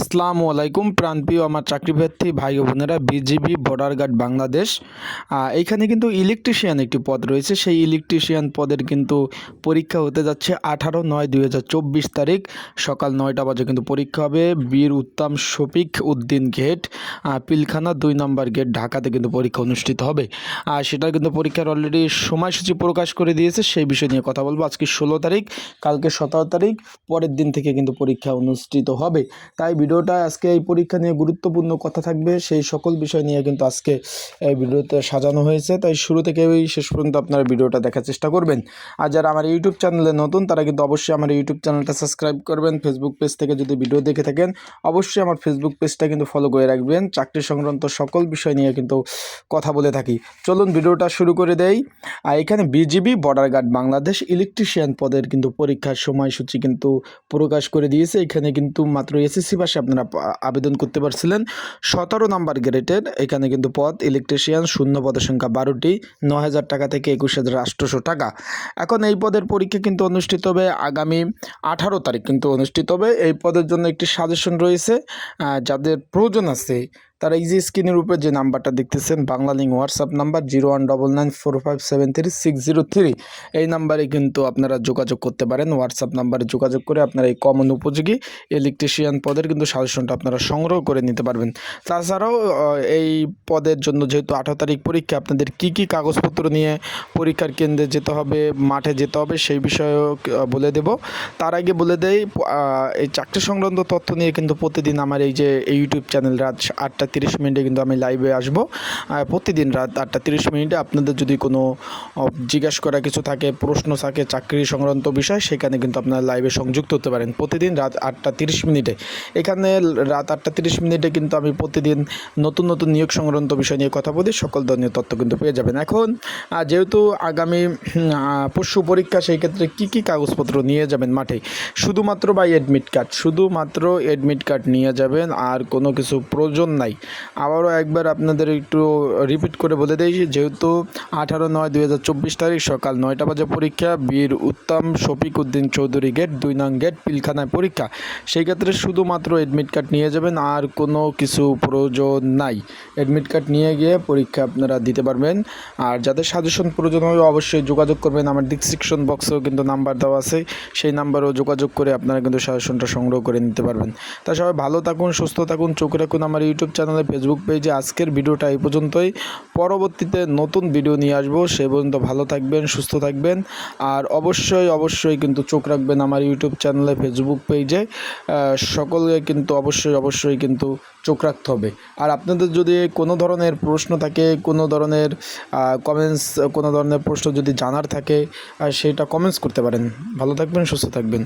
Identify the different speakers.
Speaker 1: আসসালামু আলাইকুম, প্রাণপ্রিয় আমার চাকরিপ্রার্থী ভাই বোনেরা, বিজিবি বর্ডার গার্ড বাংলাদেশ। এইখানে কিন্তু ইলেকট্রিশিয়ান একটি পদ রয়েছে। সেই ইলেকট্রিশিয়ান পদের কিন্তু পরীক্ষা হতে যাচ্ছে আঠারো নয় দুই তারিখ। সকাল নয়টা বাজে কিন্তু পরীক্ষা হবে। বীর উত্তম শফিক উদ্দিন গেট পিলখানা দুই নম্বর গেট ঢাকাতে কিন্তু পরীক্ষা অনুষ্ঠিত হবে। আর সেটার কিন্তু পরীক্ষার অলরেডি সময়সূচি প্রকাশ করে দিয়েছে। সেই বিষয় নিয়ে কথা বলব আজকে ষোলো তারিখ, কালকে সতেরো তারিখ, পরের দিন থেকে কিন্তু পরীক্ষা অনুষ্ঠিত হবে। তাই ভিডিওটা আজকে এই পরীক্ষা নিয়ে গুরুত্বপূর্ণ কথা থাকবে। সেই সকল বিষয় নিয়ে কিন্তু আজকে এই ভিডিওতে সাজানো হয়েছে। তাই শুরু থেকে শেষ পর্যন্ত আপনারা ভিডিওটা দেখার চেষ্টা করবেন। আর যারা আমার ইউটিউব চ্যানেলে নতুন, তারা কিন্তু অবশ্যই আমার ইউটিউব চ্যানেলটা সাবস্ক্রাইব করবেন। ফেসবুক পেজ থেকে যদি ভিডিও দেখে থাকেন, অবশ্যই আমার ফেসবুক পেজটা কিন্তু ফলো করে রাখবেন। চাকরি সংক্রান্ত সকল বিষয় নিয়ে কিন্তু কথা বলে থাকি। চলুন ভিডিওটা শুরু করে দেই। আর এখানে BGB border guard Bangladesh electrician পদের কিন্তু পরীক্ষার সময়সূচি কিন্তু প্রকাশ করে দিয়েছে। এখানে কিন্তু মাত্র এসএসসি পাশে আপনারা আবেদন করতে পারছিলেন। সতেরো নাম্বার গ্রেডের এখানে কিন্তু পদ ইলেকট্রিশিয়ান শূন্য পদের সংখ্যা বারোটি ন হাজার টাকা থেকে একুশ হাজার আটশোশো টাকা। এখন এই পদের পরীক্ষা কিন্তু অনুষ্ঠিত হবে আগামী আঠারো তারিখ কিন্তু অনুষ্ঠিত হবে। এই পদের জন্য একটি সাজেশন রয়েছে যাদের প্রয়োজন আছে তারা যে স্ক্রিনের উপরে যে নাম্বারটা দেখতেছেন Bangla link WhatsApp number zero one double nine four five seven three six zero three এই নাম্বারে কিন্তু আপনারা যোগাযোগ করতে পারেন। হোয়াটসঅ্যাপ নাম্বারে যোগাযোগ করে আপনারা এই কমন উপযোগী ইলেকট্রিশিয়ান পদের কিন্তু সাজেশনটা আপনারা সংগ্রহ করে নিতে পারবেন। তাছাড়াও এই পদের জন্য যেহেতু আঠারো তারিখ পরীক্ষা আপনাদের কি কি কাগজপত্র নিয়ে পরীক্ষার কেন্দ্রে যেতে হবে মাঠে যেতে হবে সেই বিষয়েও বলে দেব। তার আগে বলে আহ, এই চাকরি সংক্রান্ত তথ্য নিয়ে কিন্তু প্রতিদিন আমার এই যে ইউটিউব চ্যানেল রাত আটটা তিরিশ মিনিটে কিন্তু আমি লাইভে আসব। প্রতিদিন রাত আটটা তিরিশ মিনিটে আপনাদের যদি কোনো জিজ্ঞাসা করা কিছু থাকে, প্রশ্ন থাকে, চাকরি সংক্রান্ত বিষয়, সেখানে কিন্তু আপনারা লাইভে সংযুক্ত হতে পারেন। প্রতিদিন রাত আটটা তিরিশ মিনিটে। এখানে রাত আটটা তিরিশ মিনিটে কিন্তু আমি প্রতিদিন নতুন নতুন নিয়োগ সংক্রান্ত বিষয় নিয়ে কথা বলি, সকল ধরনের তথ্য কিন্তু পেয়ে যাবেন। এখন যেহেতু আগামী পরশু পরীক্ষা, সেই ক্ষেত্রে কী কী কাগজপত্র নিয়ে যাবেন মাঠে? শুধুমাত্র বা অ্যাডমিট কার্ড শুধুমাত্র অ্যাডমিট কার্ড নিয়ে যাবেন, আর কোনো কিছু প্রয়োজন নাই। আবারও একবার আপনাদের একটু রিপিট করে বলে দিই, যেহেতু আঠারো নয় দুই হাজার চব্বিশ তারিখ সকাল নয়টা বাজে পরীক্ষা, বীর উত্তম শফিক উদ্দিন চৌধুরী গেট দুই নং গেট পিলখানায় পরীক্ষা। সেই ক্ষেত্রে শুধুমাত্র অ্যাডমিট কার্ড নিয়ে যাবেন, আর কোনো কিছু প্রয়োজন নাই। অ্যাডমিট কার্ড নিয়ে গিয়ে পরীক্ষা আপনারা দিতে পারবেন। আর যাদের সাজেশন প্রয়োজন হবে, অবশ্যই যোগাযোগ করবেন। আমার ডিসক্রিপশন বক্সেও কিন্তু নাম্বার দেওয়া আছে। সেই নাম্বারেও যোগাযোগ করে আপনারা কিন্তু সাজেশনটা সংগ্রহ করে নিতে পারবেন। তা সবাই ভালো থাকুন, সুস্থ থাকুন, চোখ রাখুন আমার ইউটিউব চ্যানেলে ফেসবুক পেজে আজকের ভিডিওটা এই পর্যন্তই। পরবর্তীতে নতুন ভিডিও নিয়ে আসব। সে পর্যন্ত ভালো থাকবেন, সুস্থ থাকবেন। আর অবশ্যই অবশ্যই কিন্তু চোখ রাখবেন আমার ইউটিউব চ্যানেলে ফেসবুক পেজে সকলকে কিন্তু অবশ্যই অবশ্যই কিন্তু চোখ রাখতে হবে। আর আপনাদের যদি কোনো ধরনের প্রশ্ন থাকে, কোনো ধরনের কমেন্টস কোনো ধরনের প্রশ্ন যদি জানার থাকে সেটা কমেন্টস করতে পারেন। ভালো থাকবেন, সুস্থ থাকবেন।